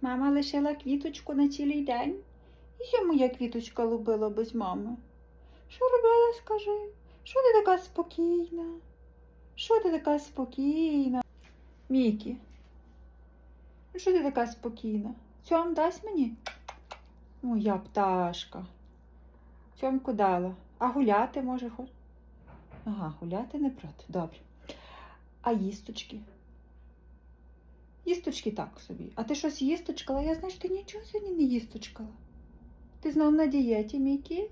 Мама лишила квіточку на цілий день. І що моя квіточка любила без мами? Що робила, скажи? Що ти така спокійна? Що ти така спокійна? Мікі, ну що ти така спокійна? Цьом дасть мені? Моя пташка. Цьомку дала. А гуляти може хоч? Ага, гуляти не проти. Добре. А їсточки? Їсточки так собі. А ти щось їсточкала? Я знаю, що ти нічого сьогодні не їсточкала. Ти знов на дієті, Мікі?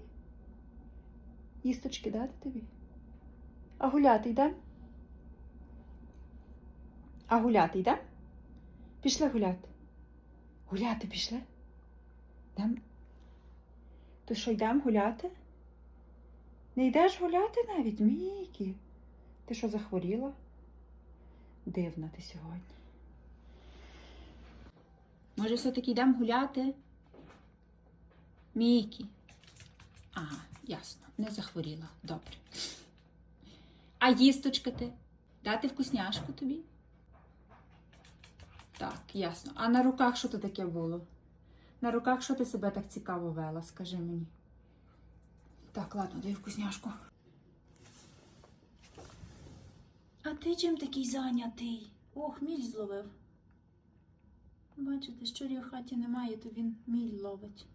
Їсточки дати тобі? А гуляти йдем? А гуляти йдем? Пішли гуляти. Гуляти пішли? Йдем? То що йдемо гуляти? Не йдеш гуляти навіть, Мікі? Ти що захворіла? Дивна ти сьогодні. Може, все-таки йдемо гуляти? Мікі. Ага, ясно, не захворіла. Добре. А їсточка ти? Дати вкусняшку тобі? Так, ясно. А на руках що то таке було? На руках що ти себе так цікаво вела, скажи мені. Так, ладно, дай вкусняшку. А ти чим такий зайнятий? Ох, міль зловив. Бачите, щурів в хаті немає, то він міль ловить.